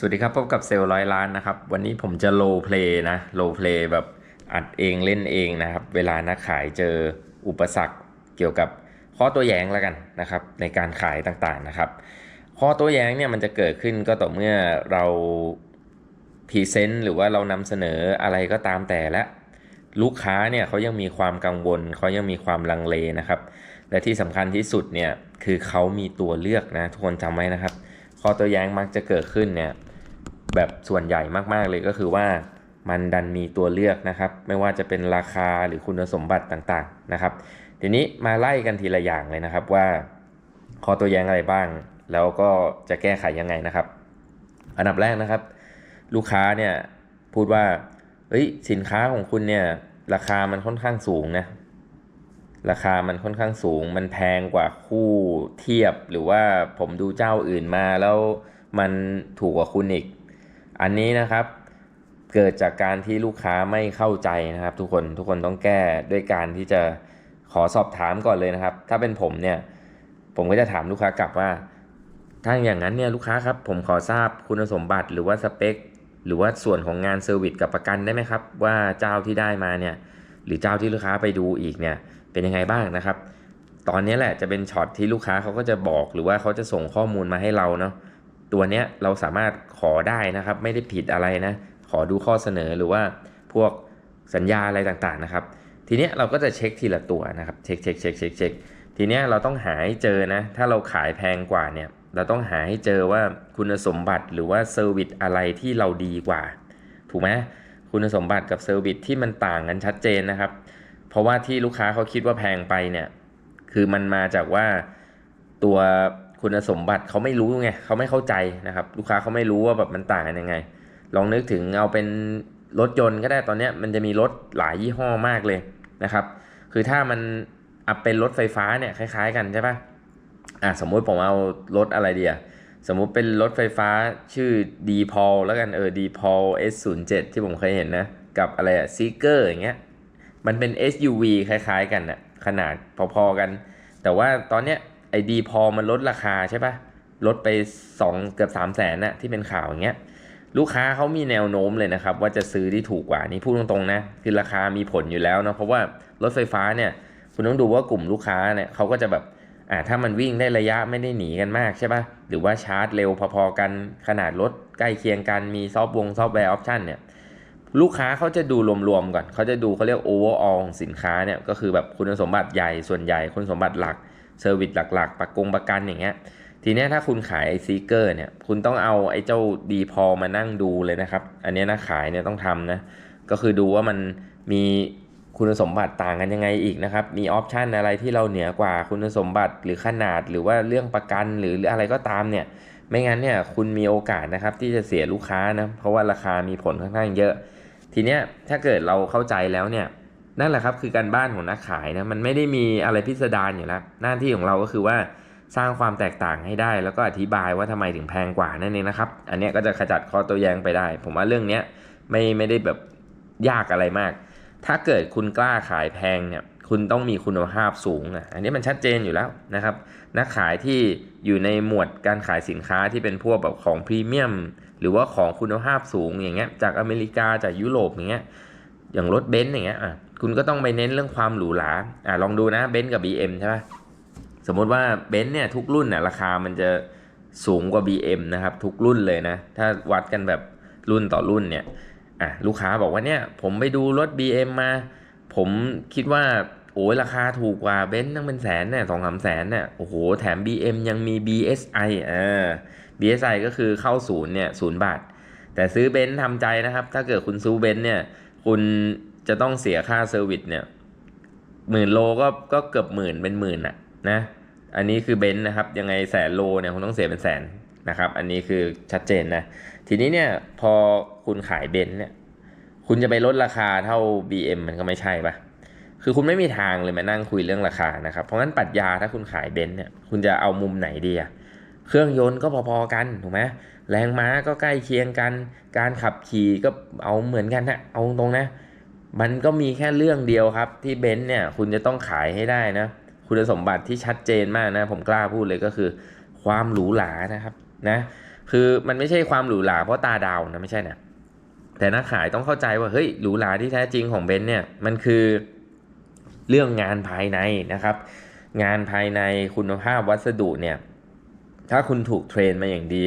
สวัสดีครับ พบกับเซลล์ร้อยล้านนะครับ วันนี้ผมจะโลเพลย์นะโลเพลย์แบบอัดเองเล่นเองนะครับ เวลานักขายเจออุปสรรคเกี่ยวกับข้อตัวแย้งแล้วกันนะครับ ในการขายต่างๆนะครับ ข้อตัวแย้งเนี่ยมันจะเกิดขึ้นก็ต่อเมื่อเราพรีเซนต์หรือว่าเรานำเสนออะไรก็ตามแต่และลูกค้าเนี่ยเขายังมีความกังวลเขายังมีความลังเลนะครับ และที่สำคัญที่สุดเนี่ยคือเขามีตัวเลือกนะทุกคนจำไว้นะครับข้อตัวแย้งมักจะเกิดขึ้นเนี่ย แบบส่วนใหญ่มากๆเลยก็คือว่ามันดันมีตัวเลือกนะครับ ไม่ว่าจะเป็นราคาหรือคุณสมบัติต่างๆนะครับ ทีนี้มาไล่กันทีละอย่างเลยนะครับว่าข้อตัวแย้งอะไรบ้าง แล้วก็จะแก้ไขยังไงนะครับ อันดับแรกนะครับ ลูกค้าเนี่ยพูดว่าเฮ้ยสินค้าของคุณเนี่ยราคามันค่อนข้างสูงนะราคามันค่อนข้างสูง มันแพงกว่าคู่เทียบหรือว่าผมดูเจ้าอื่นมาแล้วมันถูกกว่าคุณอีก อันนี้นะครับเกิดจากการที่ลูกค้าไม่เข้าใจนะครับ ทุกคนทุกคนต้องแก้ด้วยการที่จะขอสอบถามก่อนเลยนะครับ ถ้าเป็นผมเนี่ยผมก็จะถามลูกค้ากลับว่า ถ้าอย่างนั้นเนี่ยลูกค้าครับผมขอทราบคุณสมบัติหรือว่าสเปค หรือว่าส่วนของงานเซอร์วิสกับประกันได้ไหมครับ ว่าเจ้าที่ได้มาเนี่ยหรือเจ้าที่ลูกค้าไปดูอีกเนี่ยเป็นยังไงบ้างนะครับ ตอนนี้แหละจะเป็นช็อตที่ลูกค้าเขาก็จะบอกหรือว่าเขาจะส่งข้อมูลมาให้เราเนาะ ตัวเนี้ยเราสามารถขอได้นะครับ ไม่ได้ผิดอะไรนะ ขอดูข้อเสนอหรือว่าพวกสัญญาอะไรต่างๆนะครับ ทีเนี้ยเราก็จะเช็คทีละตัวนะครับ เช็คเช็คเช็คเช็คเช็คทีเนี้ยเราต้องหาให้เจอนะ ถ้าเราขายแพงกว่าเนี่ยเราต้องหาให้เจอว่าคุณสมบัติหรือว่าเซอร์วิสอะไรที่เราดีกว่า ถูกไหมคุณสมบัติกับเซอร์วิสที่มันต่างกันชัดเจนนะครับ เพราะว่าที่ลูกค้าเขาคิดว่าแพงไปเนี่ย คือมันมาจากว่าตัว คุณสมบัติเขาไม่รู้ไงเขาไม่เข้าใจนะครับ ลูกค้าเขาไม่รู้ว่าแบบมันต่างกันยังไง ลองนึกถึงเอาเป็นรถยนต์ก็ได้ตอนนี้มันจะมีรถหลายยี่ห้อมากเลยนะครับ คือถ้ามันอัพเป็นรถไฟฟ้าเนี่ยคล้าย ๆ กันใช่ปะอะสมมุติผมเอารถอะไรเดียสมมุติเป็นรถไฟฟ้าชื่อ d p o l แล้วกันเออ d p o l S07 ที่ผมเคยเห็นนะ กับอะไรอะ Seeker อย่างเงี้ยมันเป็น SUV คล้าย ๆ กันน่ะขนาดพอๆกัน แต่ว่าตอนเนี้ย ไอ้ดีพอมันลดราคาใช่ปะลดไป 2 เกือบ3 0 0แสนน่ะที่เป็นข่าวอย่างเงี้ยลูกค้าเขามีแนวโน้มเลยนะครับ ว่าจะซื้อที่ถูกกว่านี่พูดตรงๆนะคือราคามีผลอยู่แล้วเนาะเพราะว่ารถไฟฟ้าเนี่ยคุณต้องดูว่ากลุ่มลูกค้าเนี่ยเขาก็จะแบบอ่าถ้ามันวิ่งได้ระยะไม่ได้หนีกันมากใช่ปะหรือว่าชาร์จเร็วพอๆกันขนาดรถใกล้เคียงกันมีซอฟต์วงซอฟต์แวร์ออปชันเนี่ยลูกค้าเขาจะดูรวมๆก่อนเขาจะดูเขาเรียก overall ของสินค้าเนี่ยก็คือแบบคุณสมบัติใหญ่ส่วนใหญ่คุณสมบัติหลัก เซอร์วิสหลัก ๆ ประกงประกันอย่างเงี้ย ทีเนี้ยถ้าคุณขายไอซีเกอร์เนี่ย คุณต้องเอาไอ้เจ้าดีพอมานั่งดูเลยนะครับ อันเนี้ยนะขายเนี่ยต้องทำนะ ก็คือดูว่ามันมีคุณสมบัติต่างกันยังไงอีกนะครับ มีออปชันอะไรที่เราเหนือกว่าคุณสมบัติหรือขนาดหรือว่าเรื่องประกันหรืออะไรก็ตามเนี่ย ไม่งั้นเนี่ยคุณมีโอกาสนะครับที่จะเสียลูกค้านะ เพราะว่าราคามีผลค่อนข้างเยอะ ทีเนี้ยถ้าเกิดเราเข้าใจแล้วเนี่ย นั่นแหละครับคือการบ้านของนักขายนะมันไม่ได้มีอะไรพิสดารอยู่แล้วหน้าที่ของเราก็คือว่าสร้างความแตกต่างให้ได้ แล้วก็อธิบายว่าทำไมถึงแพงกว่านั่นเองนะครับ อันนี้ก็จะขจัดข้อตัวแย้งไปได้ ผมว่าเรื่องนี้ไม่ไม่ได้แบบยากอะไรมาก ถ้าเกิดคุณกล้าขายแพงเนี่ยคุณต้องมีคุณภาพสูงอะอันนี้มันชัดเจนอยู่แล้วนะครับ นักขายที่อยู่ในหมวดการขายสินค้าที่เป็นพวกแบบของพรีเมียม หรือว่าของคุณภาพสูงอย่างเงี้ยจากอเมริกาจากยุโรปอย่างเงี้ยอย่างรถเบนซ์อย่างเงี้ยอะ คุณก็ต้องไปเน้นเรื่องความหรูหราอะลองดูนะเบนซ์กับ BM ใช่ปะสมมติว่าเบนซ์เนี่ยทุกรุ่นน่ะราคามันจะสูงกว่า BM นะครับ ทุกรุ่นเลยนะ ถ้าวัดกันแบบรุ่นต่อรุ่นเนี่ยอะลูกค้าบอกว่าเนี่ยผมไปดูรถ BM มา ผมคิดว่าโอ้ยราคาถูกกว่าเบนซ์ตั้งเป็นแสนเนี่ยสองสามแสนเนี่ยโอ้โหแถม BM ยังมี BSI อ่า BSI ก็คือเข้าศูนย์เนี่ยศูนย์บาท แต่ซื้อเบนซ์ทำใจนะครับ ถ้าเกิดคุณซื้อเบนซ์เนี่ยคุณ จะต้องเสียค่าเซอร์วิสเนี่ยหมื่นโลก็ก็เกือบหมื่นเป็นหมื่นอะนะอันนี้คือเบนซ์นะครับ ยังไงแสนโลเนี่ยคุณต้องเสียเป็นแสนนะครับ อันนี้คือชัดเจนนะ ทีนี้เนี่ยพอคุณขายเบนซ์เนี่ย คุณจะไปลดราคาเท่า BM มันก็ไม่ใช่ปะคือคุณไม่มีทางเลยมานั่งคุยเรื่องราคานะครับ เพราะงั้นปรัชญาถ้าคุณขายเบนซ์เนี่ยคุณจะเอามุมไหนดีอะเครื่องยนต์ก็พอๆกันถูกไหมแรงม้าก็ใกล้เคียงกัน การขับขี่ก็เอาเหมือนกันนะเอาตรงนะ มันก็มีแค่เรื่องเดียวครับ ที่เบนซ์เนี่ยคุณจะต้องขายให้ได้นะ คุณสมบัติที่ชัดเจนมากนะ ผมกล้าพูดเลยก็คือ ความหรูหรานะครับนะคือมันไม่ใช่ความหรูหราเพราะตาดาวนะไม่ใช่นะแต่นักขายต้องเข้าใจว่าเฮ้ยหรูหราที่แท้จริงของเบนซ์เนี่ยมันคือเรื่องงานภายในนะครับ งานภายในคุณภาพวัสดุเนี่ยถ้าคุณถูกเทรนมาอย่างดี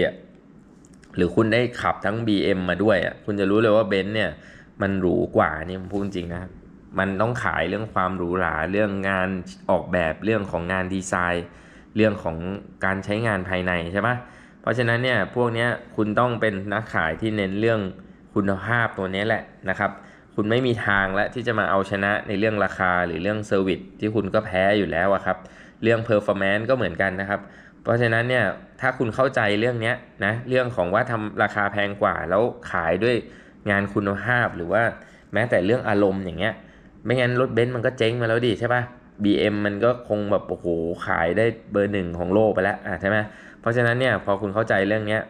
หรือคุณได้ขับทั้ง BM มาด้วยคุณจะรู้เลยว่าเบนซ์เนี่ย มันหรูกว่านี่ผมพูดจริงนะครับมันต้องขายเรื่องความหรูหราเรื่องงานออกแบบเรื่องของงานดีไซน์ เรื่องของการใช้งานภายในใช่ปะเพราะฉะนั้นเนี่ยพวกนี้คุณต้องเป็นนักขายที่เน้นเรื่องคุณภาพตัวนี้แหละนะครับ คุณไม่มีทางและที่จะมาเอาชนะในเรื่องราคาหรือเรื่องเซอร์วิสที่คุณก็แพ้อยู่แล้วครับ เรื่องเพอร์ฟอร์แมนซ์ก็เหมือนกันนะครับ เพราะฉะนั้นเนี่ยถ้าคุณเข้าใจเรื่องนี้นะเรื่องของว่าทำราคาแพงกว่าแล้วขายด้วย งานคุณภาพหรือว่าแม้แต่เรื่องอารมณ์อย่างเงี้ย ไม่งั้นรถเบนซ์มันก็เจ๊งมาแล้วดิใช่ปะ BM มันก็คงแบบโอ้โหขายได้เบอร์หนึ่งของโลกไปแล้วอะใช่ไหมเพราะฉะนั้นเนี่ยพอคุณเข้าใจเรื่องเนี้ย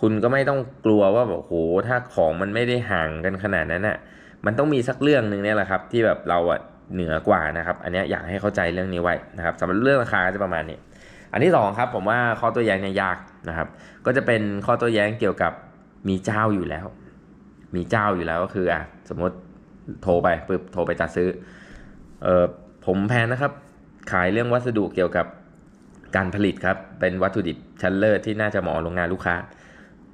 คุณก็ไม่ต้องกลัวว่าแบบโอ้โหถ้าของมันไม่ได้ห่างกันขนาดนั้นอะมันต้องมีสักเรื่องหนึ่งเนี่ยแหละครับ ที่แบบเราอะเหนือกว่านะครับ อันนี้อยากให้เข้าใจเรื่องนี้ไว้นะครับสำหรับเรื่องราคาก็จะประมาณนี้ อันที่สองครับผมว่าข้อตัวแย้งเนี่ยยากนะครับ ก็จะเป็นข้อตัวแย้งเกี่ยวกับมีเจ้าอยู่แล้ว มีเจ้าอยู่แล้วก็คืออะสมมติโทรไปปึ๊บโทรไปจัดซื้อเออผมแพนนะครับ ขายเรื่องวัสดุเกี่ยวกับการผลิตครับ เป็นวัตถุดิบชั้นเลิศที่น่าจะเหมาะโรงงานลูกค้า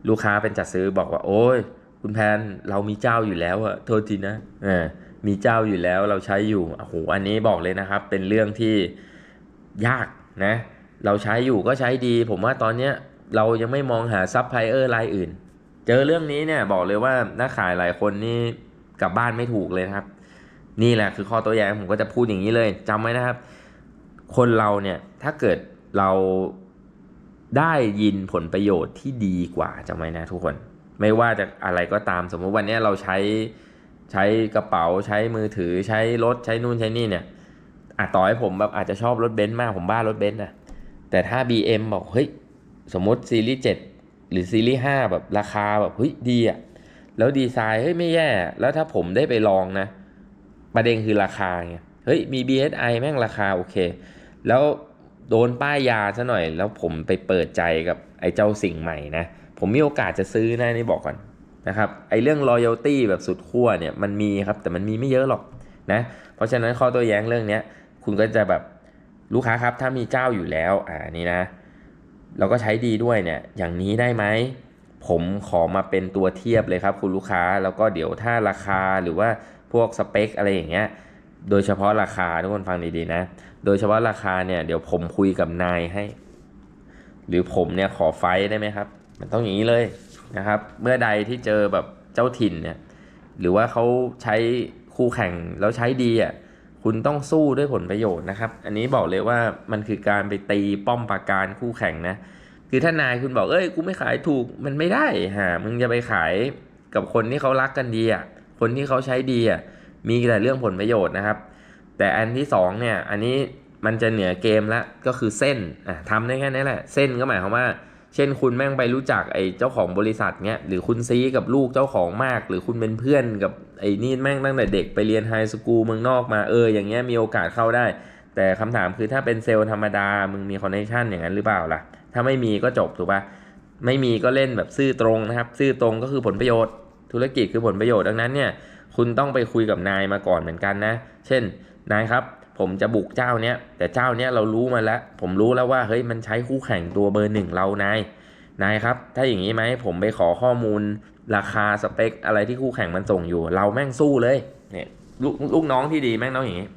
ลูกค้าเป็นจัดซื้อบอกว่า โอ้ย คุณแพนเรามีเจ้าอยู่แล้วอะโทษทีนะเออมีเจ้าอยู่แล้วเราใช้อยู่โอ้โหอันนี้บอกเลยนะครับ เป็นเรื่องที่ยากนะ เราใช้อยู่ก็ใช้ดี ผมว่าตอนเนี้ยเรายังไม่มองหาซัพพลายเออร์รายอื่น เจอเรื่องนี้เนี่ยบอกเลยว่านักขายหลายคนนี่กลับบ้านไม่ถูกเลยนะครับ นี่แหละคือข้อตัวอย่างผมก็จะพูดอย่างนี้เลยจำไว้นะครับ คนเราเนี่ยถ้าเกิดเราได้ยินผลประโยชน์ที่ดีกว่าจำไว้นะทุกคน ไม่ว่าจะอะไรก็ตามสมมุติวันนี้เราใช้ใช้กระเป๋าใช้มือถือใช้รถใช้นู่นใช้นี่เนี่ยอะต่อให้ผมแบบอาจจะชอบรถเบนซ์มากผมบ้ารถเบนซ์นะแต่ถ้า BM บอกเฮ้ยสมมติซีรีส์7 หรือซีรีส์5แบบราคาแบบเฮ้ยดีอะแล้วดีไซน์เฮ้ยไม่แย่ แล้วถ้าผมได้ไปลองนะ ประเด็นคือราคาไงเฮ้ยมี BSI แม่งราคาโอเค แล้วโดนป้ายยาซะหน่อย แล้วผมไปเปิดใจกับไอ้เจ้าสิ่งใหม่นะ ผมมีโอกาสจะซื้อนะนี่บอกก่อนนะครับไอ้เรื่อง loyalty แบบสุดขั้วเนี่ยมันมีครับแต่มันมีไม่เยอะหรอกนะเพราะฉะนั้นข้อตัวแย้งเรื่องนี้คุณก็จะแบบลูกค้าครับถ้ามีเจ้าอยู่แล้วอ่านี่นะ เราก็ใช้ดีด้วยเนี่ย อย่างนี้ได้ไหม ผมขอมาเป็นตัวเทียบเลยครับคุณลูกค้า แล้วก็เดี๋ยวถ้าราคาหรือว่าพวกสเปคอะไรอย่างเงี้ย โดยเฉพาะราคาทุกคนฟังดีๆนะ โดยเฉพาะราคาเนี่ยเดี๋ยวผมคุยกับนายให้ หรือผมเนี่ยขอไฟได้ไหมครับ มันต้องอย่างนี้เลยนะครับ เมื่อใดที่เจอแบบเจ้าถิ่นเนี่ย หรือว่าเขาใช้คู่แข่งแล้วใช้ดีอะ คุณต้องสู้ด้วยผลประโยชน์นะครับ อันนี้บอกเลยว่ามันคือการไปตีป้อมปราการคู่แข่งนะ คือถ้านายคุณบอกเอ้ยกูไม่ขายถูกมันไม่ได้ฮะมึงจะไปขายกับคนที่เขารักกันดีอะคนที่เขาใช้ดีอะมีแต่เรื่องผลประโยชน์นะครับ แต่อันที่สองเนี่ยอันนี้มันจะเหนือเกมละก็คือเส้นอะทำได้แค่นี้แหละ เส้นก็หมายความว่า เช่นคุณแม่งไปรู้จักไอ้เจ้าของบริษัทเนี้ยหรือคุณซีกับลูกเจ้าของมาก หรือคุณเป็นเพื่อนกับไอ้นี่แม่งตั้งแต่เด็กไปเรียนไฮสคูลเมืองนอกมาเอออย่างเงี้ยมีโอกาสเข้าได้ แต่คำถามคือถ้าเป็นเซลล์ธรรมดามึงมีคอนเนคชันอย่างนั้นหรือเปล่าล่ะ ถ้าไม่มีก็จบถูกปะไม่มีก็เล่นแบบซื่อตรงนะครับ ซื่อตรงก็คือผลประโยชน์ ธุรกิจคือผลประโยชน์ดังนั้นเนี่ยคุณต้องไปคุยกับนายมาก่อนเหมือนกันนะ เช่นนายครับ ผมจะบุกเจ้าเนี้ยแต่เจ้าเนี้ยเรารู้มาแล้ว ผมรู้แล้วว่าเฮ้ยมันใช้คู่แข่งตัวเบอร์หนึ่งเรานายนายครับ ถ้าอย่างนี้ไหมผมไปขอข้อมูลราคาสเปค อะไรที่คู่แข่งมันส่งอยู่ เราแม่งสู้เลยเนี่ยลูกลูกน้องที่ดีแม่งต้องอย่างนี้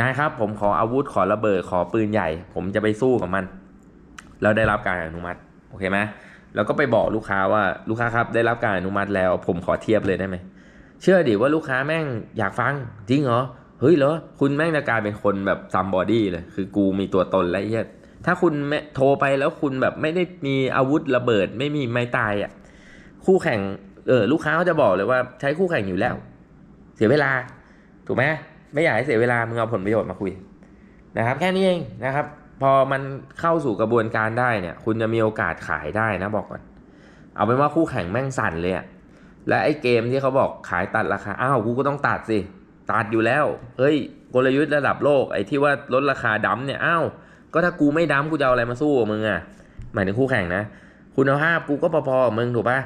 นายครับผมขออาวุธขอระเบิดขอปืนใหญ่ ผมจะไปสู้กับมันแล้วได้รับการอนุมัติโอเคไหมแล้วก็ไปบอกลูกค้าว่าลูกค้าครับได้รับการอนุมัติแล้ว ผมขอเทียบเลยได้ไหมเชื่อดิว่าลูกค้าแม่งอยากฟังจริงเหรอ เฮ้ยเหรอคุณแม่งจะกลายเป็นคนแบบซัมบอดี้เลย คือกูมีตัวตนและเหี้ยถ้าคุณโทรไปแล้วคุณแบบไม่ได้มีอาวุธระเบิดไม่มีไม้ตายอะ คู่แข่งเออลูกค้าเขาจะบอกเลยว่าใช้คู่แข่งอยู่แล้ว เสียเวลา ถูกไหมไม่อยากให้เสียเวลามึงเอาผลประโยชน์มาคุยนะครับ แค่นี้เองนะครับ พอมันเข้าสู่กระบวนการได้เนี่ย คุณจะมีโอกาสขายได้นะบอกก่อน เอาเป็นว่าคู่แข่งแม่งสั่นเลยอะและไอ้เกมที่เขาบอกขายตัดราคาอ้าวกูก็ต้องตัดสิ ตัดอยู่แล้ว เฮ้ยกลยุทธ์ระดับโลกไอ้ที่ว่าลดราคาดั้มเนี่ยอ้าวก็ถ้ากูไม่ดั้มกูจะเอาอะไรมาสู้กับมึงอะหมายถึงคู่แข่งนะ คุณภาพกูก็พอๆกับมึงถูกปะ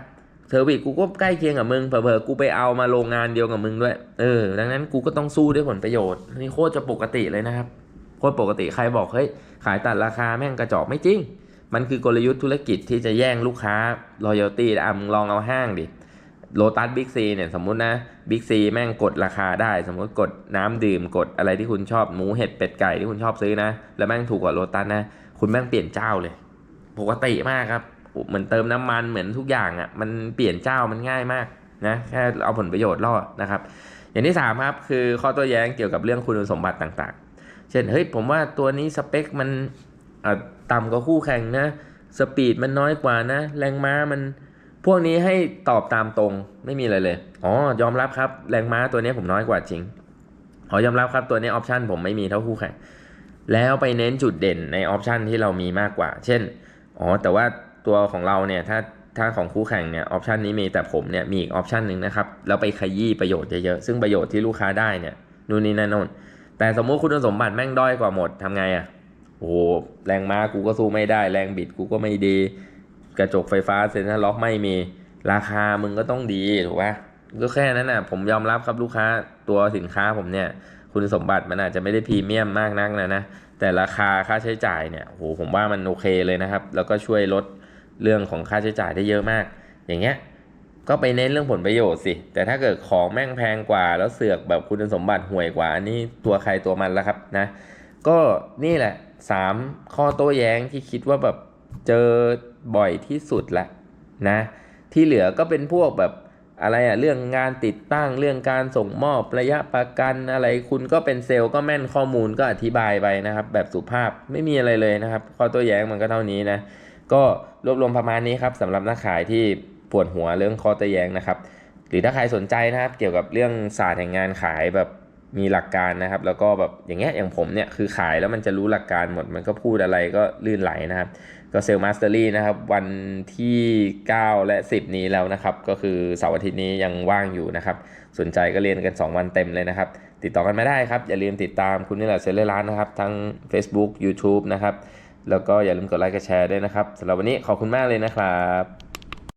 เซอร์วิสกูก็ใกล้เคียงกับมึงเผลอๆกูไปเอามาโรงงานเดียวกับมึงด้วยเออดังนั้นกูก็ต้องสู้ด้วยผลประโยชน์นี่โคตรจะปกติเลยนะครับโคตรปกติใครบอกเฮ้ยขายตัดราคาแม่งกระจอกไม่จริง มันคือกลยุทธ์ธุรกิจที่จะแย่งลูกค้า loyalty อะมึงลองเอาห้างดิ โ o ตัสบิ๊กซีเนี่ยสมมุตินะบิ๊กซีแม่งกดราคาได้ สมมติกดน้ำดื่มกดอะไรที่คุณชอบหมูเห็ดเป็ดไก่ที่คุณชอบซื้อนะ แล้วแม่งถูกกว่าโ o ตัสนะ คุณแม่งเปลี่ยนเจ้าเลย ปกติมากครับเหมือนเติมน้ำมันเหมือนทุกอย่างอะ่ะมันเปลี่ยนเจ้ามันง่ายมากนะแค่เอาผลประโยชน์ล่อนะครับ อย่างที่สามครับคือข้อโตัวแย้งเกี่ยวกับเรื่องคุณสมบัติต่างๆ เช่นเฮ้ยผมว่าตัวนี้สเปคมันต่ำกว่าคู่แข่งนะสปีดมันน้อยกว่านะ แรงม้ามัน พวกนี้ให้ตอบตามตรงไม่มีอะไรเลย อ๋อยอมรับครับ แรงม้าตัวนี้ผมน้อยกว่าจริงขอยอมรับครับตัวนี้ออปชันผมไม่มีเท่าคู่แข่งแล้วไปเน้นจุดเด่นในออปชันที่เรามีมากกว่า เช่น อ๋อ แต่ว่าตัวของเราเนี่ยถ้าถ้าของคู่แข่งเนี่ยออปชันนี้มีแต่ผมเนี่ยมีอีกออปชันหนึ่งนะครับแล้วไปขยี้ประโยชน์เยอะๆซึ่งประโยชน์ที่ลูกค้าได้เนี่ยนู่นนี่นั่นโน่นแต่สมมุติคุณสมบัติแม่งด้อยกว่าหมดทำไงอะ่ะโอ้โหแรงม้ากูก็สู้ไม่ได้ แรงบิดกูก็ไม่ดี กระจกไฟฟ้าเซ็นทรัลล็อกไม่มีราคามึงก็ต้องดีถูกปะก็แค่นั้นน่ะ ผมยอมรับครับลูกค้าตัวสินค้าผมเนี่ย คุณสมบัติมันอาจจะไม่ได้พรีเมียมมากนักนะนะ แต่ราคาค่าใช้จ่ายเนี่ยโหผมว่ามันโอเคเลยนะครับ แล้วก็ช่วยลดเรื่องของค่าใช้จ่ายได้เยอะมาก อย่างเงี้ยก็ไปเน้นเรื่องผลประโยชน์สิ แต่ถ้าเกิดของแม่งแพงกว่า แล้วเสือกแบบคุณสมบัติห่วยกว่า อันนี้ตัวใครตัวมันแล้วครับนะ ก็นี่แหละสามข้อโต้แย้งที่คิดว่าแบบ เจอบ่อยที่สุดละนะ ที่เหลือก็เป็นพวกแบบอะไรอะเรื่องงานติดตั้งเรื่องการส่งมอบระยะประกันอะไรคุณก็เป็นเซลล์ก็แม่นข้อมูลก็อธิบายไปนะครับ แบบสุภาพไม่มีอะไรเลยนะครับข้อโต้แย้งมันก็เท่านี้นะก็รวบรวมประมาณนี้ครับสำหรับนักขายที่ปวดหัวเรื่องข้อโต้แย้งนะครับ หรือถ้าใครสนใจนะครับ เกี่ยวกับเรื่องศาสตร์แห่งงานขายแบบ มีหลักการนะครับ แล้วก็แบบอย่างเงี้ยอย่างผมเนี่ยคือขายแล้วมันจะรู้หลักการหมด มันก็พูดอะไรก็ลื่นไหลนะครับ ก็เซลล์มาสเตอรี่นะครับ วันที่ 9 และ 10 นี้แล้วนะครับ ก็คือเสาร์อาทิตย์นี้ยังว่างอยู่นะครับ สนใจก็เรียนกัน 2 วันเต็มเลยนะครับ ติดต่อกันมาได้ครับ อย่าลืมติดตามคุณนี่แหละเซลเลอร์ร้านนะครับ ทั้ง Facebook YouTube นะครับ แล้วก็อย่าลืมกดไลค์กดแชร์ด้วยนะครับสำหรับวันนี้ขอบคุณมากเลยนะครับ